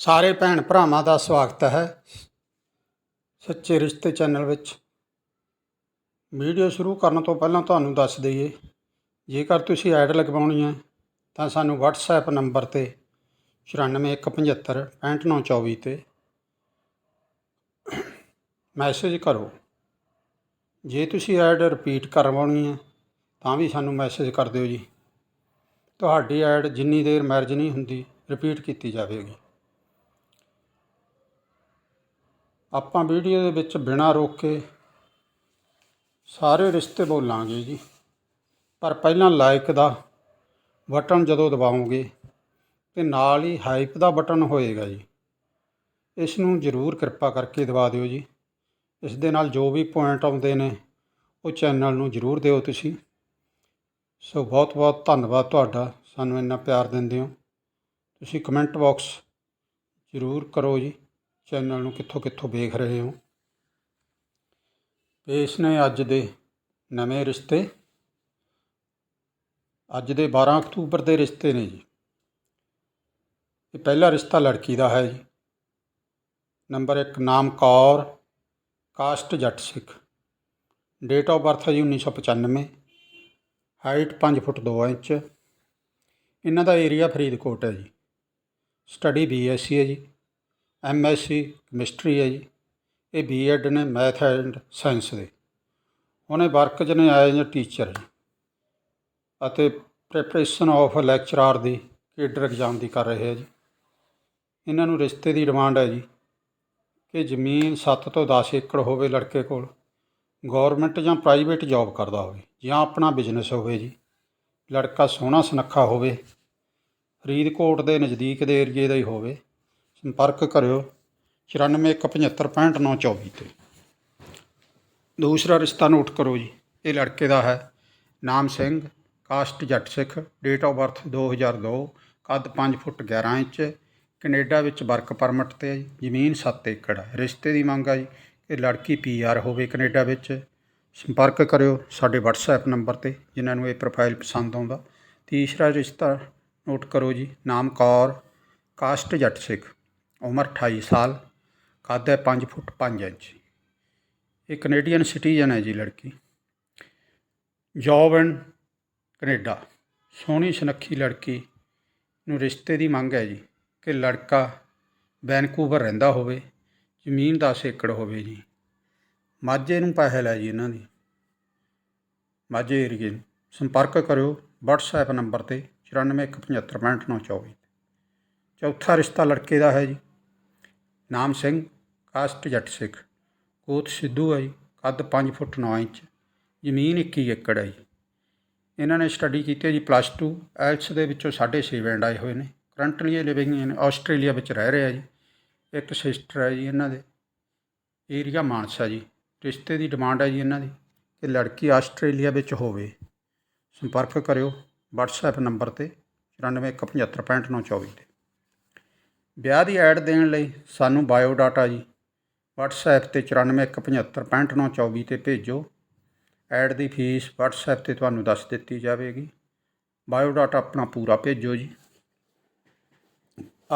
ਸਾਰੇ ਭੈਣ ਭਰਾਵਾਂ ਦਾ ਸਵਾਗਤ ਹੈ ਸੱਚੇ ਰਿਸ਼ਤੇ ਚੈਨਲ ਵਿੱਚ। ਵੀਡੀਓ ਸ਼ੁਰੂ ਕਰਨ ਤੋਂ ਪਹਿਲਾਂ ਤੁਹਾਨੂੰ ਦੱਸ ਦਈਏ, ਜੇਕਰ ਤੁਸੀਂ ਐਡ ਲਗਵਾਉਣੀ ਹੈ, ਤਾਂ ਸਾਨੂੰ WhatsApp ਨੰਬਰ ਤੇ 9417 65924 ਤੇ ਮੈਸੇਜ ਕਰੋ। ਜੇ ਤੁਸੀਂ ਐਡ ਰਿਪੀਟ ਕਰਵਾਉਣੀ ਹੈ, ਤਾਂ ਵੀ ਸਾਨੂੰ ਮੈਸੇਜ ਕਰ ਦਿਓ ਜੀ। ਤੁਹਾਡੀ ਐਡ ਜਿੰਨੀ ਦੇਰ ਮੈਰਿਜ ਨਹੀਂ ਹੁੰਦੀ, ਰਿਪੀਟ ਕੀਤੀ ਜਾਵੇਗੀ। ਆਪਾਂ ਵੀਡੀਓ ਦੇ ਵਿੱਚ ਬਿਨਾਂ ਰੋਕੇ ਸਾਰੇ ਰਿਸ਼ਤੇ ਬੋਲਾਂਗੇ ਜੀ। ਪਰ ਪਹਿਲਾਂ ਲਾਈਕ ਦਾ ਬਟਨ ਜਦੋਂ ਦਬਾਓਗੇ ਤੇ ਨਾਲ ਹੀ ਹਾਈਪ ਦਾ ਬਟਨ ਹੋਏਗਾ ਜੀ। ਇਸ ਨੂੰ ਜ਼ਰੂਰ ਕਿਰਪਾ ਕਰਕੇ ਦਬਾ ਦਿਓ ਜੀ। ਇਸ ਦੇ ਨਾਲ ਜੋ ਵੀ ਪੁਆਇੰਟ ਆਉਂਦੇ ਨੇ ਉਹ ਚੈਨਲ ਨੂੰ ਜ਼ਰੂਰ ਦਿਓ ਤੁਸੀਂ। ਸੋ ਬਹੁਤ ਬਹੁਤ ਧੰਨਵਾਦ ਤੁਹਾਡਾ। ਸਾਨੂੰ ਇੰਨਾ ਪਿਆਰ ਦਿੰਦੇ ਹੋ। ਤੁਸੀਂ ਕਮੈਂਟ ਬਾਕਸ ਜ਼ਰੂਰ ਕਰੋ ਜੀ। ਚੈਨਲ ਨੂੰ ਕਿੱਥੋਂ ਕਿੱਥੋਂ ਵੇਖ ਰਹੇ ਹੋ? ਪੇਸ਼ ਨੇ ਅੱਜ ਦੇ ਨਵੇਂ ਰਿਸ਼ਤੇ, ਅੱਜ ਦੇ 12 ਅਕਤੂਬਰ ਦੇ ਰਿਸ਼ਤੇ ਨੇ ਜੀ। ਇਹ ਪਹਿਲਾ ਰਿਸ਼ਤਾ ਲੜਕੀ ਦਾ ਹੈ ਜੀ। ਨੰਬਰ 1 ਨਾਮ Kaur, caste Jatt Sikh. Date of birth ਹੈ ਜੀ 1995 ਹਾਈਟ 5 ਫੁੱਟ 2 ਇੰਚ। ਇਹਨਾਂ ਦਾ ਏਰੀਆ ਫਰੀਦਕੋਟ ਹੈ ਜੀ। ਸਟੱਡੀ ਬੀਐਸਸੀ ਹੈ ਜੀ। ਐਮਐਸਸੀ ਕੈਮਿਸਟਰੀ ਹੈ ਜੀ। ਇਹ ਬੀ ਐਡ ਨੇ ਮੈਥ ਐਂਡ ਸਾਇੰਸ ਦੇ। ਉਹਨੇ ਵਰਕ 'ਚ ਨੇ ਆਏ ਨੇ ਟੀਚਰ ਅਤੇ ਪ੍ਰੈਪਰੇਸ਼ਨ ਆਫ ਲੈਕਚਰਾਰ ਦੀ ਕੇਡਰ ਐਗਜ਼ਾਮ ਦੀ ਕਰ ਰਹੇ ਹੈ ਜੀ। ਇਹਨਾਂ ਨੂੰ ਰਿਸ਼ਤੇ ਦੀ ਡਿਮਾਂਡ ਹੈ ਜੀ ਕਿ ਜ਼ਮੀਨ 7 ਤੋਂ 10 ਏਕੜ ਹੋਵੇ ਲੜਕੇ ਕੋਲ ਗਵਰਨਮੈਂਟ ਜਾਂ ਪ੍ਰਾਈਵੇਟ ਜੌਬ ਕਰਦਾ ਹੋਵੇ ਜਾਂ ਆਪਣਾ ਬਿਜ਼ਨਸ ਹੋਵੇ ਜੀ। ਲੜਕਾ ਸੋਹਣਾ ਸੁਨੱਖਾ ਹੋਵੇ, ਫਰੀਦਕੋਟ ਦੇ ਨਜ਼ਦੀਕ ਦੇ ਏਰੀਏ ਦਾ ਹੀ ਹੋਵੇ। ਸੰਪਰਕ ਕਰਿਓ। 9417565924 ਤੇ। ਦੂਸਰਾ ਰਿਸ਼ਤਾ ਨੋਟ ਕਰੋ ਜੀ। ਇਹ ਲੜਕੇ ਦਾ ਹੈ। ਨਾਮ Singh, caste Jatt Sikh date of birth 2002 ਕੱਦ 5 ਫੁੱਟ 11 ਇੰਚ, ਕੈਨੇਡਾ ਵਿੱਚ ਵਰਕ ਪਰਮਿਟ ਤੇ ਹੈ ਜੀ। ਜ਼ਮੀਨ 7 ਏਕੜ ਹੈ। ਰਿਸ਼ਤੇ ਦੀ ਮੰਗ ਹੈ ਜੀ ਕਿ ਲੜਕੀ ਪੀਆਰ ਹੋਵੇ ਕੈਨੇਡਾ ਵਿੱਚ। ਸੰਪਰਕ ਕਰਿਓ ਸਾਡੇ WhatsApp ਨੰਬਰ ਤੇ, ਜਿਨ੍ਹਾਂ ਨੂੰ ਇਹ ਪ੍ਰੋਫਾਈਲ ਪਸੰਦ ਆਉਂਦਾ। ਤੀਸਰਾ ਰਿਸ਼ਤਾ ਨੋਟ ਕਰੋ ਜੀ। ਨਾਮ ਕੌਰ, ਕਾਸਟ ਜੱਟ ਸਿੱਖ। ਉਮਰ 28 ਸਾਲ, ਕੱਦ ਹੈ 5 ਫੁੱਟ 5 ਇੰਚ। ਇਹ ਕੈਨੇਡੀਅਨ ਸਿਟੀਜ਼ਨ ਹੈ ਜੀ ਲੜਕੀ। Job and Canada. ਸੋਹਣੀ, ਸੁਨੱਖੀ ਲੜਕੀ ਨੂੰ ਰਿਸ਼ਤੇ ਦੀ ਮੰਗ ਹੈ ਜੀ ਕਿ ਲੜਕਾ ਵੈਨਕੂਵਰ ਰਹਿੰਦਾ ਹੋਵੇ, ਜ਼ਮੀਨ 10 ਏਕੜ ਹੋਵੇ ਜੀ। ਮਾਝੇ ਨੂੰ ਪਹਿਲ ਹੈ ਜੀ ਇਹਨਾਂ ਦੀ। ਮਾਝੇ ਏਰੀਏ ਨੂੰ। ਸੰਪਰਕ ਕਰਿਓ WhatsApp ਨੰਬਰ ਤੇ 9417565924 ਚੌਥਾ ਰਿਸ਼ਤਾ ਲੜਕੇ ਦਾ ਹੈ ਜੀ। ਨਾਮ ਸਿੰਘ, ਕਾਸਟ ਜੱਟ ਸਿੱਖ। ਕੋਤ ਸਿੱਧੂ ਹੈ ਜੀ ਕੱਦ 5 ਫੁੱਟ 9 ਇੰਚ, ਜ਼ਮੀਨ 21 ਏਕੜ ਹੈ ਜੀ ਇਹਨਾਂ ਨੇ ਸਟੱਡੀ ਕੀਤੀ ਜੀ ਪਲੱਸ 2 ਐਲਸ ਦੇ ਵਿੱਚੋਂ 6.5 ਬੈਂਡ ਆਏ ਹੋਏ ਨੇ। ਕਰੰਟਲੀ ਇਹ ਲਿਵਿੰਗ ਇਨ ਆਸਟ੍ਰੇਲੀਆ ਵਿੱਚ ਰਹਿ ਰਿਹਾ ਜੀ। ਇੱਕ ਸਿਸਟਰ ਹੈ ਜੀ ਇਹਨਾਂ ਦੇ ਏਰੀਆ ਮਾਨਸਾ ਜੀ। ਰਿਸ਼ਤੇ ਦੀ ਡਿਮਾਂਡ ਹੈ ਜੀ ਇਹਨਾਂ ਦੀ, ਕਿ ਲੜਕੀ ਆਸਟ੍ਰੇਲੀਆ ਵਿੱਚ ਹੋਵੇ। ਸੰਪਰਕ ਕਰਿਓ, WhatsApp ਨੰਬਰ ਤੇ 9417565924 ਤੇ। ਵਿਆਹ ਦੀ ਐਡ ਦੇਣ ਲਈ ਸਾਨੂੰ ਬਾਇਓ ਡਾਟਾ ਜੀ, WhatsApp ਤੇ 9417565924 ਤੇ ਭੇਜੋ। ਐਡ ਦੀ ਫੀਸ WhatsApp ਤੇ ਤੁਹਾਨੂੰ ਦੱਸ ਦਿੱਤੀ ਜਾਵੇਗੀ। ਬਾਇਓ ਡਾਟਾ ਆਪਣਾ ਪੂਰਾ ਭੇਜੋ ਜੀ।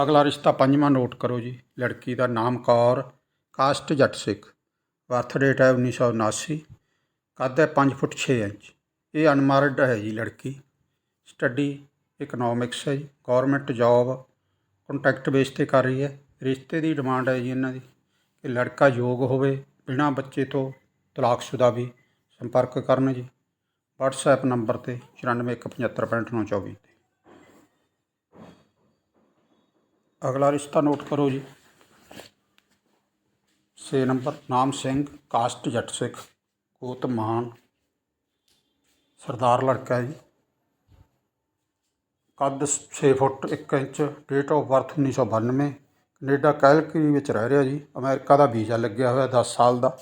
ਅਗਲਾ ਰਿਸ਼ਤਾ ਪੰਜਵਾਂ ਨੋਟ ਕਰੋ ਜੀ। ਲੜਕੀ ਦਾ ਨਾਮ ਕੌਰ ਕਾਸਟ ਜੱਟ ਸਿੱਖ। ਬਰਥ ਡੇਟ ਹੈ 1979 ਕੱਦ ਹੈ 5 ਫੁੱਟ 6 ਇੰਚ। ਇਹ ਅਨਮਾਰਡ ਹੈ ਜੀ ਲੜਕੀ। ਸਟੱਡੀ ਇਕਨੋਮਿਕਸ ਹੈ ਜੀ। ਗਵਰਨਮੈਂਟ ਜੌਬ ਕੰਟੈਕਟ ਬੇਸ ਤੇ ਕਰ ਰਹੀ ਹੈ। ਰਿਸ਼ਤੇ ਦੀ ਡਿਮਾਂਡ ਹੈ ਜੀ ਇਹਨਾਂ ਦੀ ਕਿ ਲੜਕਾ ਯੋਗ ਹੋਵੇ, ਬਿਨਾਂ ਬੱਚੇ ਤੋਂ ਤਲਾਕਸ਼ੁਦਾ ਵੀ ਸੰਪਰਕ ਕਰਨ ਜੀ। WhatsApp ਨੰਬਰ ਤੇ 9417565924 ਤੇ। ਅਗਲਾ ਰਿਸ਼ਤਾ ਨੋਟ ਕਰੋ ਜੀ। 6 ਨੰਬਰ, ਨਾਮ ਸਿੰਘ ਕਾਸਟ ਜੱਟ ਸਿੱਖ ਕੋਤ ਮਾਨ ਸਰਦਾਰ ਲੜਕਾ ਹੈ ਜੀ। ਕੱਦ ਛੇ ਫੁੱਟ ਇੱਕ inch date of birth 1992 Canada Calgary ਵਿੱਚ ਰਹਿ ਰਿਹਾ ਜੀ, ਅਮਰੀਕਾ ਦਾ ਵੀਜ਼ਾ ਲੱਗਿਆ ਹੋਇਆ 10 ਸਾਲ ਦਾ।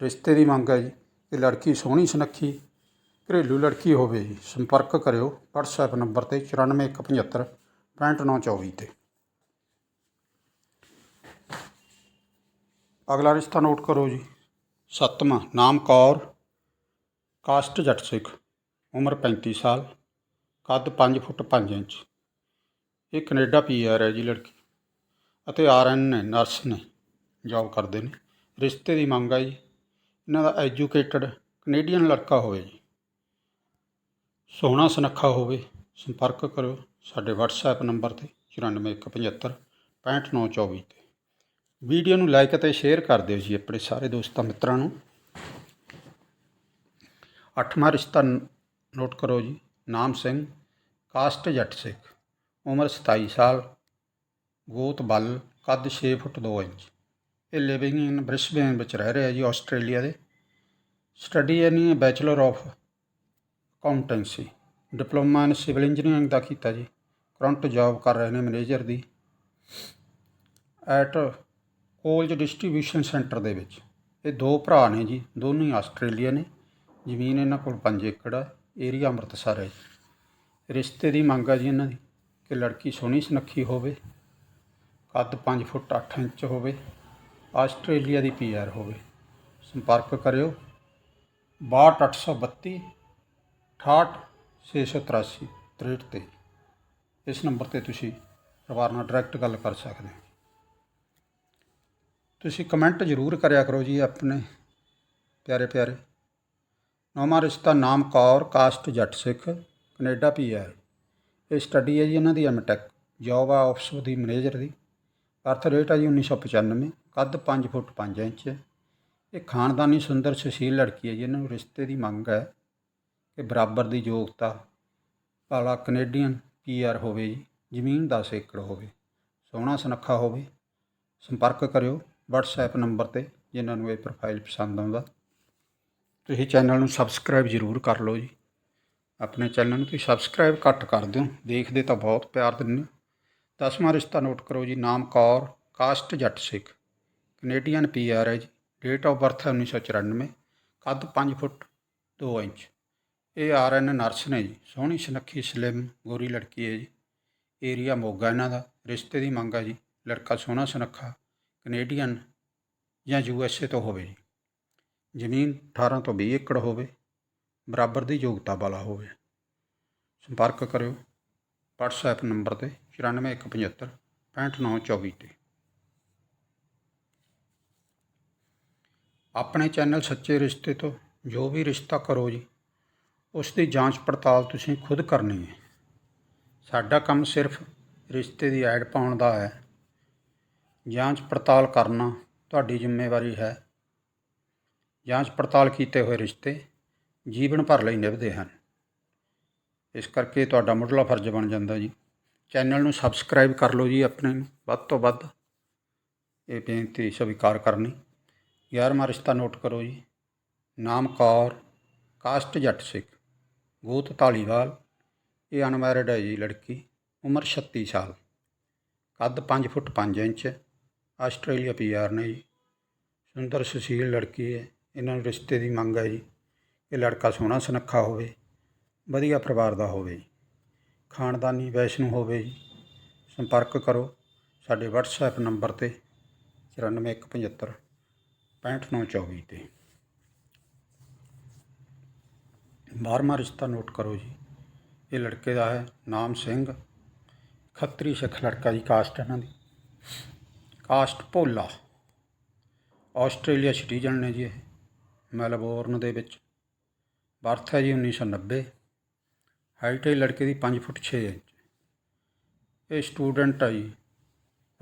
ਰਿਸ਼ਤੇ ਦੀ ਮੰਗ ਹੈ ਜੀ ਕਿ ਲੜਕੀ ਸੋਹਣੀ ਸੁਨੱਖੀ, ਘਰੇਲੂ ਲੜਕੀ ਹੋਵੇ ਜੀ, ਸੰਪਰਕ ਕਰਿਓ, WhatsApp ਨੰਬਰ ਤੇ 941756 65924 ਤੇ। ਅਗਲਾ ਰਿਸ਼ਤਾ ਨੋਟ ਕਰੋ ਜੀ, ਸੱਤਵਾਂ, ਨਾਮ ਕੌਰ, ਕਾਸਟ ਜੱਟ ਸਿੱਖ, ਉਮਰ 35 ਸਾਲ ਕੱਦ 5 ਫੁੱਟ 5 ਇੰਚ। ਇਹ ਕੈਨੇਡਾ ਪੀਆਰ ਹੈ ਜੀ ਲੜਕੀ। ਅਤੇ ਆਰਐਨ ਨੇ, ਨਰਸ ਨੇ ਜੌਬ ਕਰਦੇ ਨੇ। ਰਿਸ਼ਤੇ ਦੀ ਮੰਗ ਆ ਜੀ। ਇਹਨਾਂ ਦਾ ਐਜੂਕੇਟਡ ਕੈਨੇਡੀਅਨ ਲੜਕਾ ਹੋਵੇ ਜੀ। ਸੋਹਣਾ ਸੁਨੱਖਾ ਹੋਵੇ, ਸੰਪਰਕ ਕਰੋ ਸਾਡੇ WhatsApp ਨੰਬਰ ਤੇ 94175 65924 ਤੇ। ਵੀਡੀਓ ਨੂੰ ਲਾਈਕ ਅਤੇ ਸ਼ੇਅਰ ਕਰ ਦਿਓ ਜੀ ਆਪਣੇ ਸਾਰੇ ਦੋਸਤਾਂ ਮਿੱਤਰਾਂ ਨੂੰ। ਅੱਠਵਾਂ ਰਿਸ਼ਤਾ ਨੋਟ ਕਰੋ ਜੀ। ਨਾਮ ਸਿੰਘ, ਕਾਸਟ ਜੱਟ ਸਿੱਖ, ਉਮਰ 27 ਸਾਲ, ਗੋਤ ਬੱਲ, ਕੱਦ 6 ਫੁੱਟ 2 ਇੰਚ। ਇਹ ਲਿਵਿੰਗ ਇਨ ਬ੍ਰਿਸਬੇਨ ਵਿੱਚ ਰਹਿ ਰਿਹਾ ਜੀ, ਆਸਟ੍ਰੇਲੀਆ ਦੇ। ਸਟੱਡੀ ਇਹਨੀ bachelor of accountancy diploma in civil engineering ਦਾ ਕੀਤਾ ਜੀ। ਕਰੰਟ ਜੌਬ ਕਰ ਰਹੇ ਨੇ ਮੈਨੇਜਰ ਦੀ ਐਟ ਕੋਲਜ ਡਿਸਟ੍ਰੀਬਿਊਸ਼ਨ ਸੈਂਟਰ ਦੇ ਵਿੱਚ। ਇਹ ਦੋ ਭਰਾ ਨੇ ਜੀ, ਦੋਨੋਂ ਹੀ ਆਸਟ੍ਰੇਲੀਆ ਨੇ। ਜ਼ਮੀਨ ਇਹਨਾਂ ਕੋਲ 5 ਏਕੜ ਹੈ ਏਰੀਆ ਅੰਮ੍ਰਿਤਸਰ ਹੈ। ਰਿਸ਼ਤੇ ਦੀ ਮੰਗ ਆ ਜੀ ਇਹਨਾਂ ਦੀ ਕਿ ਲੜਕੀ ਸੋਹਣੀ ਸੁਨੱਖੀ ਹੋਵੇ, ਕੱਦ 5 ਫੁੱਟ 8 ਇੰਚ ਹੋਵੇ, ਆਸਟ੍ਰੇਲੀਆ ਦੀ ਪੀਆਰ ਹੋਵੇ। ਸੰਪਰਕ ਕਰਿਓ। 62832 68683 63 ਤੇ ਇਸ ਨੰਬਰ ਤੇ ਤੁਸੀਂ ਪਰਿਵਾਰ ਨਾਲ ਡਾਇਰੈਕਟ ਗੱਲ ਕਰ ਸਕਦੇ ਹੋ। ਤੁਸੀਂ ਕਮੈਂਟ ਜ਼ਰੂਰ ਕਰਿਆ ਕਰੋ ਜੀ ਆਪਣੇ ਪਿਆਰੇ ਪਿਆਰੇ। ਨੌਵਾਂ ਰਿਸ਼ਤਾ ਨਾਮ Kaur, caste Jatt Sikh, Canada P R ਇਹ ਸਟੱਡੀ ਹੈ ਜੀ ਇਹਨਾਂ ਦੀ ਐਮਟੈਕ ਜੌਬ ਆ ਆਫਿਸ ਦੀ ਮੈਨੇਜਰ ਦੀ। ਬਰਥ ਰੇਟ ਹੈ ਜੀ 1995 ਕੱਦ 5 ਫੁੱਟ 5 ਇੰਚ। ਇਹ ਖਾਨਦਾਨੀ ਸੁੰਦਰ ਸੁਸ਼ੀਲ ਲੜਕੀ ਹੈ ਜੀ, ਇਹਨਾਂ ਨੂੰ ਰਿਸ਼ਤੇ ਦੀ ਮੰਗ ਹੈ ਕਿ ਬਰਾਬਰ ਦੀ ਯੋਗਤਾ ਵਾਲਾ ਕੈਨੇਡੀਅਨ ਪੀਆਰ ਹੋਵੇ ਜੀ, ਜ਼ਮੀਨ 10 ਏਕੜ ਹੋਵੇ, ਸੋਹਣਾ ਸੁਨੱਖਾ ਹੋਵੇ। ਸੰਪਰਕ ਕਰਿਓ WhatsApp ਨੰਬਰ ਤੇ, ਜਿਨ੍ਹਾਂ ਨੂੰ ਇਹ ਪ੍ਰੋਫਾਈਲ ਪਸੰਦ ਆਉਂਦਾ। ਤੁਸੀਂ ਚੈਨਲ ਨੂੰ ਸਬਸਕ੍ਰਾਈਬ ਜ਼ਰੂਰ ਕਰ ਲਓ ਜੀ। ਆਪਣੇ ਚੈਨਲ ਨੂੰ ਤੁਸੀਂ ਸਬਸਕ੍ਰਾਈਬ ਘੱਟ ਕਰ ਦਿਓ। ਦੇਖਦੇ ਤਾਂ ਬਹੁਤ ਪਿਆਰ ਦਿੰਦੇ ਹੋ। ਦਸਵਾਂ ਰਿਸ਼ਤਾ ਨੋਟ ਕਰੋ ਜੀ। ਨਾਮ ਕੌਰ, ਕਾਸਟ ਜੱਟ ਸਿੱਖ। ਕੈਨੇਡੀਅਨ ਪੀਆਰ ਹੈ ਜੀ। ਡੇਟ ਆਫ ਬਰਥ ਹੈ 1994 ਕੱਦ 5 ਫੁੱਟ 2 ਇੰਚ। ਇਹ ਆਰਐਨ ਨਰਸ ਨੇ ਜੀ। ਸੋਹਣੀ, ਸੁਨੱਖੀ, ਸਲਿਮ, ਗੋਰੀ ਲੜਕੀ ਹੈ ਜੀ। ਏਰੀਆ ਮੋਗਾ ਇਹਨਾਂ ਦਾ। ਰਿਸ਼ਤੇ ਦੀ ਮੰਗ ਹੈ ਜੀ। ਲੜਕਾ ਸੋਹਣਾ, ਸੁਨੱਖਾ, ਕੈਨੇਡੀਅਨ ਜਾਂ ਯੂਐਸਏ ਤੋਂ ਹੋਵੇ ਜੀ। ਜ਼ਮੀਨ 18 ਤੋਂ 20 ਏਕੜ ਹੋਵੇ, ਬਰਾਬਰ ਦੀ ਯੋਗਤਾ ਵਾਲਾ ਹੋਵੇ। ਸੰਪਰਕ ਕਰਿਓ WhatsApp ਨੰਬਰ ਤੇ 94175 65924 ਤੇ। ਆਪਣੇ ਚੈਨਲ ਸੱਚੇ ਰਿਸ਼ਤੇ ਤੋਂ ਜੋ ਵੀ ਰਿਸ਼ਤਾ ਕਰੋ ਜੀ, ਉਸ ਦੀ ਜਾਂਚ ਪੜਤਾਲ ਤੁਸੀਂ ਖੁਦ ਕਰਨੀ ਹੈ। ਸਾਡਾ ਕੰਮ ਸਿਰਫ ਰਿਸ਼ਤੇ ਦੀ ਐਡ ਪਾਉਣ ਦਾ ਹੈ। ਜਾਂਚ ਪੜਤਾਲ ਕਰਨਾ ਤੁਹਾਡੀ ਜ਼ਿੰਮੇਵਾਰੀ ਹੈ। ਜਾਂਚ ਪੜਤਾਲ ਕੀਤੇ ਹੋਏ ਰਿਸ਼ਤੇ ਜੀਵਨ ਭਰ ਲਈ ਨਿਭਦੇ ਹਨ। ਇਸ ਕਰਕੇ ਤੁਹਾਡਾ ਮੁੱਢਲਾ ਫਰਜ਼ ਬਣ ਜਾਂਦਾ ਜੀ। ਚੈਨਲ ਨੂੰ ਸਬਸਕ੍ਰਾਈਬ ਕਰ ਲਓ ਜੀ ਆਪਣੇ ਨੂੰ, ਵੱਧ ਤੋਂ ਵੱਧ। ਇਹ ਬੇਨਤੀ ਸਵੀਕਾਰ ਕਰਨੀ। 11ਵਾਂ ਰਿਸ਼ਤਾ ਨੋਟ ਕਰੋ ਜੀ। ਨਾਮ ਕੌਰ, ਕਾਸਟ ਜੱਟ ਸਿੱਖ, ਗੋਤ ਧਾਲੀਵਾਲ। ਇਹ ਅਨਮੈਰਿਡ ਹੈ ਜੀ ਲੜਕੀ, ਉਮਰ 36 ਸਾਲ। ਕੱਦ 5 ਫੁੱਟ 5 ਇੰਚ। ਆਸਟ੍ਰੇਲੀਆ ਪੀਆਰ ਨੇ ਜੀ। ਸੁੰਦਰ ਸੁਸ਼ੀਲ ਲੜਕੀ ਹੈ। ਇਹਨਾਂ ਨੂੰ ਰਿਸ਼ਤੇ ਦੀ ਮੰਗ ਹੈ ਜੀ ਇਹ ਲੜਕਾ ਸੋਹਣਾ ਸੁਨੱਖਾ ਹੋਵੇ, ਵਧੀਆ ਪਰਿਵਾਰ ਦਾ ਹੋਵੇ ਖਾਨਦਾਨੀ ਵੈਸ਼ਨੂੰ ਹੋਵੇ ਜੀ, ਸੰਪਰਕ ਕਰੋ ਸਾਡੇ WhatsApp ਨੰਬਰ ਤੇ 94175 65924 ਤੇ। ਬਾਰਵਾਂ ਰਿਸ਼ਤਾ ਨੋਟ ਕਰੋ ਜੀ, ਇਹ ਲੜਕੇ ਦਾ ਹੈ, ਨਾਮ ਸਿੰਘ, ਖੱਤਰੀ ਸਿੱਖ ਲੜਕਾ ਜੀ, ਕਾਸਟ ਇਹਨਾਂ ਦੀ। ਕਾਸਟ ਭੋਲਾ, ਆਸਟ੍ਰੇਲੀਆ ਸਿਟੀਜ਼ਨ ਨੇ ਜੀ ਇਹ। ਮੈਲਬੋਰਨ ਦੇ ਵਿੱਚ। ਬਰਥ ਹੈ ਜੀ 1990 ਹਾਈਟ ਹੈ ਲੜਕੇ ਦੀ 5 ਫੁੱਟ 6 ਇੰਚ। ਇਹ ਸਟੂਡੈਂਟ ਹੈ ਜੀ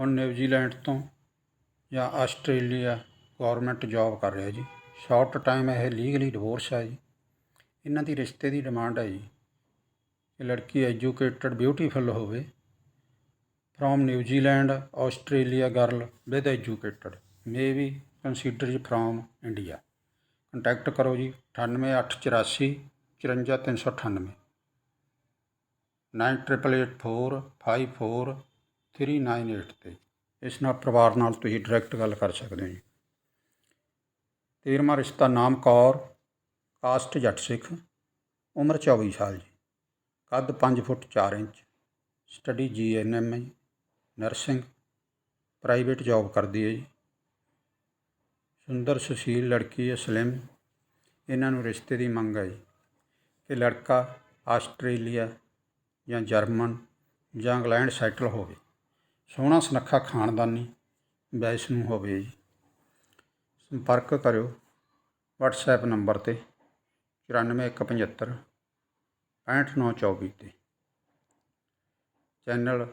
ਹੁਣ ਨਿਊਜ਼ੀਲੈਂਡ ਤੋਂ ਜਾਂ ਆਸਟ੍ਰੇਲੀਆ ਗਵਰਨਮੈਂਟ ਜੌਬ ਕਰ ਰਿਹਾ ਜੀ। ਸ਼ਾਰਟ ਟਾਈਮ ਇਹ ਲੀਗਲੀ ਡਿਵੋਰਸ ਹੈ ਜੀ। ਇਹਨਾਂ ਦੀ ਰਿਸ਼ਤੇ ਦੀ ਡਿਮਾਂਡ ਹੈ ਜੀ ਕਿ ਲੜਕੀ ਐਜੂਕੇਟਡ, ਬਿਊਟੀਫੁਲ ਹੋਵੇ। From New Zealand, Australia girl with educated. May be considered from India. Contact ਕਰੋ ਜੀ 98884 54398 9884545398 ਤੇ ਇਸ ਨਾਲ ਪਰਿਵਾਰ ਨਾਲ ਤੁਸੀਂ ਡਾਇਰੈਕਟ ਗੱਲ ਕਰ ਸਕਦੇ ਹੋ ਜੀ। ਤੇਰਵਾਂ ਰਿਸ਼ਤਾ ਨਾਮ ਕੌਰ ਕਾਸਟ ਜੱਟ ਸਿੱਖ, ਉਮਰ 24 ਸਾਲ ਜੀ, ਕੱਦ 5 ਫੁੱਟ 4 ਇੰਚ ਸਟੱਡੀ ਜੀਐਨਐਮ ਹੈ ਜੀ ਨਰਸਿੰਗ ਪ੍ਰਾਈਵੇਟ ਜੌਬ ਕਰਦੀ ਹੈ ਜੀ। ਸੁੰਦਰ ਸੁਸ਼ੀਲ ਲੜਕੀ ਅਸਲਿਮ ਇਹਨਾਂ ਨੂੰ ਰਿਸ਼ਤੇ ਦੀ ਮੰਗ ਹੈ ਜੀ ਕਿ ਲੜਕਾ ਆਸਟ੍ਰੇਲੀਆ ਜਾਂ ਜਰਮਨ ਜਾਂ ਇੰਗਲੈਂਡ ਸੈਟਲ ਹੋਵੇ। ਸੋਹਣਾ ਸੁਨੱਖਾ ਖਾਨਦਾਨੀ ਬੈਸ ਨੂੰ ਹੋਵੇ ਜੀ। ਸੰਪਰਕ ਕਰਿਓ WhatsApp ਨੰਬਰ ਤੇ 94175 65924 ਤੇ। ਚੈਨਲ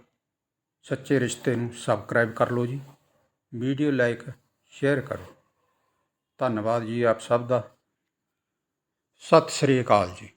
ਸੱਚੇ ਰਿਸ਼ਤੇ ਨੂੰ ਸਬਸਕ੍ਰਾਈਬ ਕਰ ਲਓ ਜੀ। ਵੀਡੀਓ ਲਾਈਕ, ਸ਼ੇਅਰ ਕਰੋ ਧੰਨਵਾਦ ਜੀ ਆਪ ਸਭ ਦਾ। ਸਤਿ ਸ੍ਰੀ ਅਕਾਲ ਜੀ।